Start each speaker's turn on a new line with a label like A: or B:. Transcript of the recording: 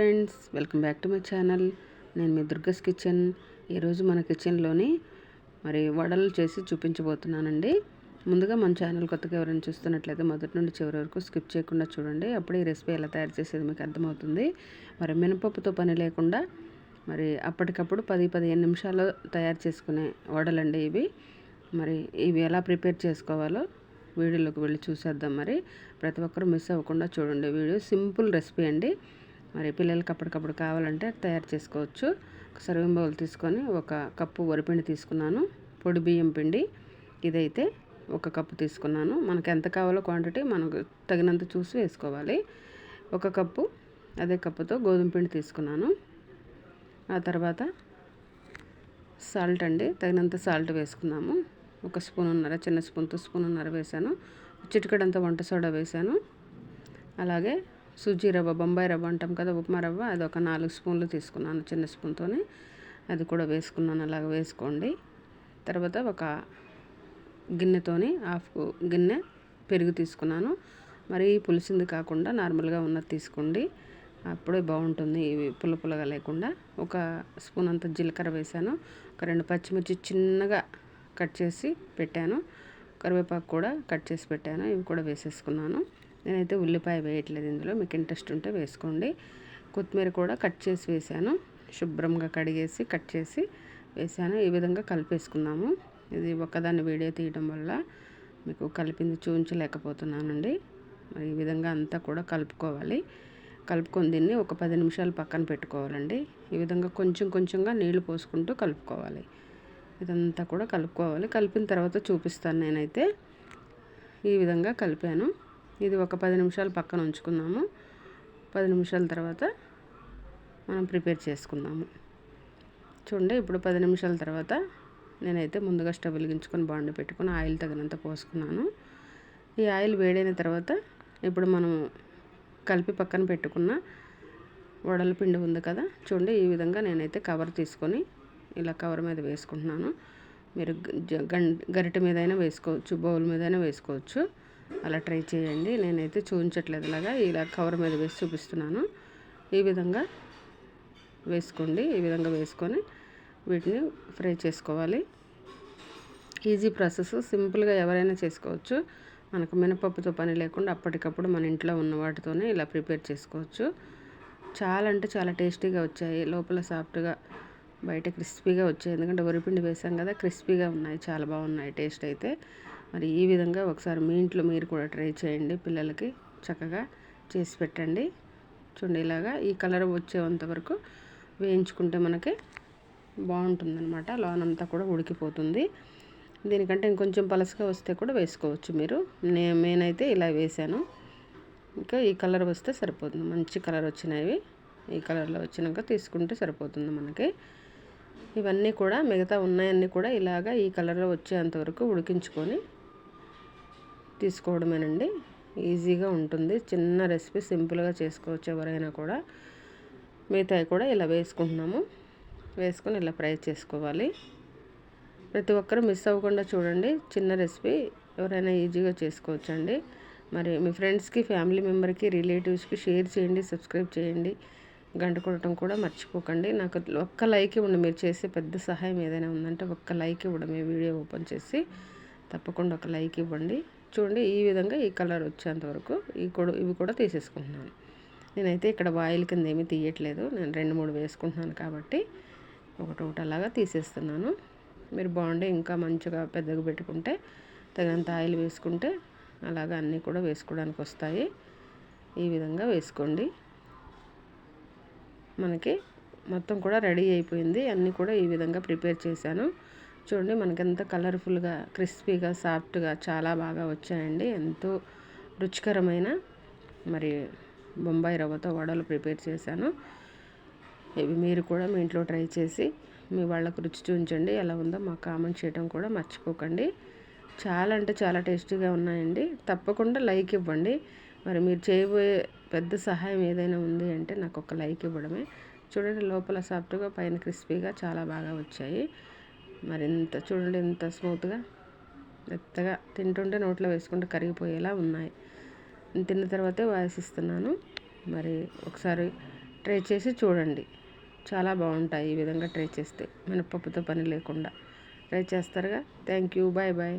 A: Friends welcome back to my channel. నేను మీ దుర్గస్ kitchen. ఈరోజు మన కిచెన్లోని మరి వడలు చేసి చూపించబోతున్నానండి. ముందుగా మన ఛానల్ కొత్తగా ఎవరైనా చూస్తున్నట్లయితే మొదటి నుండి చివరి వరకు స్కిప్ చేయకుండా చూడండి. అప్పుడే ఈ రెసిపీ ఎలా తయారు చేసేది మీకు అర్థమవుతుంది. మరి మినపప్పుతో పని లేకుండా మరి అప్పటికప్పుడు పది పదిహేను నిమిషాల్లో తయారు చేసుకునే వడలండి ఇవి. మరి ఇవి ఎలా ప్రిపేర్ చేసుకోవాలో వీడియోలోకి వెళ్ళి చూసేద్దాం మరి. ప్రతి ఒక్కరు మిస్ అవ్వకుండా చూడండి. వీడియో సింపుల్ రెసిపీ అండి. మరి పిల్లలకి అప్పటికప్పుడు కావాలంటే తయారు చేసుకోవచ్చు. ఒక సర్వింగ్ బౌల్ తీసుకొని ఒక కప్పు వరిపిండి తీసుకున్నాను. పొడి బియ్యం పిండి. ఇదైతే ఒక కప్పు తీసుకున్నాను. మనకు ఎంత కావాలో క్వాంటిటీ మనకు తగినంత చూసి వేసుకోవాలి. ఒక కప్పు అదే కప్పుతో గోధుమ పిండి తీసుకున్నాను. ఆ తర్వాత సాల్ట్ అండి. తగినంత సాల్ట్ వేసుకున్నాము. ఒక స్పూన్ ఉన్నర చిన్న స్పూన్తో స్పూన్ ఉన్నర వేసాను చిటికడంత వంట సోడా వేసాను అలాగే సుజీ రవ్వ బొంబాయి రవ్వ అంటాం కదా ఉప్మా రవ్వ. అది ఒక నాలుగు స్పూన్లు తీసుకున్నాను చిన్న స్పూన్తోనే. అది కూడా వేసుకున్నాను అలాగ వేసుకోండి. తర్వాత ఒక గిన్నెతోని హాఫ్ గిన్నె పెరుగు తీసుకున్నాను. మరి పులిసింది కాకుండా నార్మల్గా ఉన్నది తీసుకోండి. అప్పుడే బాగుంటుంది ఇవి పుల్ల పుల్లగా లేకుండా. ఒక స్పూన్ అంత జీలకర్ర వేసాను. ఒక రెండు పచ్చిమిర్చి చిన్నగా కట్ చేసి పెట్టాను. కరివేపాకు కూడా కట్ చేసి పెట్టాను. ఇవి కూడా వేసేసుకున్నాను. నేనైతే ఉల్లిపాయ వేయట్లేదు ఇందులో. మీకు ఇంట్రెస్ట్ ఉంటే వేసుకోండి. కొత్తిమీర కూడా కట్ చేసి వేసాను. శుభ్రంగా కడిగేసి కట్ చేసి వేసాను. ఈ విధంగా కలిపేసుకున్నాము. ఇది ఒకదాన్ని వీడియో తీయడం వల్ల మీకు కలిపింది చూపించలేకపోతున్నానండి మరి ఈ విధంగా అంతా కూడా కలుపుకోవాలి. కలుపుకొని దీన్ని ఒక పది నిమిషాలు పక్కన పెట్టుకోవాలండి. ఈ విధంగా కొంచెం కొంచెంగా నీళ్ళు పోసుకుంటూ కలుపుకోవాలి. ఇదంతా కూడా కలుపుకోవాలి. కలిపిన తర్వాత చూపిస్తాను నేనైతే. ఈ విధంగా కలిపాను. ఇది ఒక పది నిమిషాలు పక్కన ఉంచుకుందాము. పది నిమిషాల తర్వాత మనం ప్రిపేర్ చేసుకుందాము. చూడండి ఇప్పుడు పది నిమిషాల తర్వాత నేనైతే ముందుగా స్టవ్ వెలిగించుకొని బాండి పెట్టుకొని ఆయిల్ తగినంత పోసుకున్నాను. ఈ ఆయిల్ వేడైన తర్వాత ఇప్పుడు మనం కలిపి పక్కన పెట్టుకున్న వడల పిండి ఉంది కదా చూడండి ఈ విధంగా నేనైతే కవర్ తీసుకొని ఇలా కవర్ మీద వేసుకుంటున్నాను. మీరు గరిటె మీదైనా వేసుకోవచ్చు బౌల్ మీదైనా వేసుకోవచ్చు. అలా ట్రై చేయండి. నేనైతే చూపించట్లేదు ఇలాగా ఇలా కవర్ మీద వేసి చూపిస్తున్నాను. ఈ విధంగా వేసుకోండి. ఈ విధంగా వేసుకొని వీటిని ఫ్రై చేసుకోవాలి. Easy process. సింపుల్గా ఎవరైనా చేసుకోవచ్చు. మనకు మినపప్పుతో పని లేకుండా అప్పటికప్పుడు మన ఇంట్లో ఉన్న వాటితోనే ఇలా ప్రిపేర్ చేసుకోవచ్చు. చాలా అంటే చాలా టేస్టీగా వచ్చాయి. లోపల సాఫ్ట్గా బయట క్రిస్పీగా వచ్చాయి. ఎందుకంటే వరిపిండి వేసాం కదా క్రిస్పీగా ఉన్నాయి. చాలా బాగున్నాయి. టేస్ట్ అయితే మరి ఈ విధంగా ఒకసారి మీ ఇంట్లో మీరు కూడా ట్రై చేయండి. పిల్లలకి చక్కగా చేసి పెట్టండి. చూడండి ఇలాగా ఈ కలర్ వచ్చేంత వరకు వేయించుకుంటే మనకి బాగుంటుందన్నమాట. లోనంతా కూడా ఉడికిపోతుంది. దీనికంటే ఇంకొంచెం పలసగా వస్తే కూడా వేసుకోవచ్చు మీరు. నేను నేనైతే ఇలా వేసాను ఇంకా ఈ కలర్ వస్తే సరిపోతుంది. మంచి కలర్ వచ్చినవి ఈ కలర్లో వచ్చినాక తీసుకుంటే సరిపోతుంది మనకి. ఇవన్నీ కూడా మిగతా ఉన్నాయన్నీ కూడా ఇలాగా ఈ కలర్లో వచ్చేంత వరకు ఉడికించుకొని తీసుకోవడమేనండి. ఈజీగా ఉంటుంది. చిన్న రెసిపీ సింపుల్గా చేసుకోవచ్చు ఎవరైనా కూడా. మిగతాయి కూడా ఇలా వేసుకుంటున్నాము. వేసుకొని ఇలా ఫ్రై చేసుకోవాలి. ప్రతి ఒక్కరు మిస్ అవ్వకుండా చూడండి. చిన్న రెసిపీ ఎవరైనా ఈజీగా చేసుకోవచ్చండి. మరి మీ ఫ్రెండ్స్కి ఫ్యామిలీ మెంబర్కి రిలేటివ్స్కి షేర్ చేయండి సబ్స్క్రైబ్ చేయండి. గంట కొట్టడం కూడా మర్చిపోకండి. నాకు ఒక్క లైక్ ఇవ్వండి. మీరు చేసే పెద్ద సహాయం ఏదైనా ఉందంటే ఒక్క లైక్ ఇవ్వడం. మీ వీడియో ఓపెన్ చేసి తప్పకుండా ఒక లైక్ ఇవ్వండి. చూడండి ఈ విధంగా ఈ కలర్ వచ్చేంత వరకు ఈ కూడా ఇవి కూడా తీసేసుకుంటున్నాను. నేనైతే ఇక్కడ వాయిల్ కింద ఏమీ తీయట్లేదు. నేను రెండు మూడు వేసుకుంటున్నాను కాబట్టి ఒకటి ఒకటి అలాగా తీసేస్తున్నాను. మీరు బాగుండే ఇంకా మంచిగా పెద్దగా పెట్టుకుంటే తగినంత ఆయిల్ వేసుకుంటే అలాగా అన్నీ కూడా వేసుకోవడానికి వస్తాయి. ఈ విధంగా వేసుకోండి. మనకి మొత్తం కూడా రెడీ అయిపోయింది. అన్నీ కూడా ఈ విధంగా ప్రిపేర్ చేశాను. చూడండి మనకి ఎంత కలర్ఫుల్గా క్రిస్పీగా సాఫ్ట్గా చాలా బాగా వచ్చాయండి. ఎంతో రుచికరమైన మరి బొంబాయి రవ్వతో వడలు ప్రిపేర్ చేశాను. ఇవి మీరు కూడా మీ ఇంట్లో ట్రై చేసి మీ వాళ్ళకు రుచి చూపించండి. ఎలా ఉందో మాకు కామెంట్ చేయడం కూడా మర్చిపోకండి. చాలా అంటే చాలా టేస్టీగా ఉన్నాయండి. తప్పకుండా లైక్ ఇవ్వండి. మరి మీరు చేయబోయే పెద్ద సహాయం ఏదైనా ఉంది అంటే నాకు ఒక లైక్ ఇవ్వడమే. చూడండి లోపల సాఫ్ట్గా పైన క్రిస్పీగా చాలా బాగా వచ్చాయి. మరి ఇంత చూడండి ఎంత స్మూత్గా మెత్తగా తింటుంటే నోట్లో వేసుకుంటే కరిగిపోయేలా ఉన్నాయి. తిన్న తర్వాతే వాసిస్తున్నాను మరి ఒకసారి ట్రై చేసి చూడండి. చాలా బాగుంటాయి ఈ విధంగా ట్రై చేస్తే మినపప్పుతో పని లేకుండా. Try చేస్తారుగా. Thank you. Bye bye.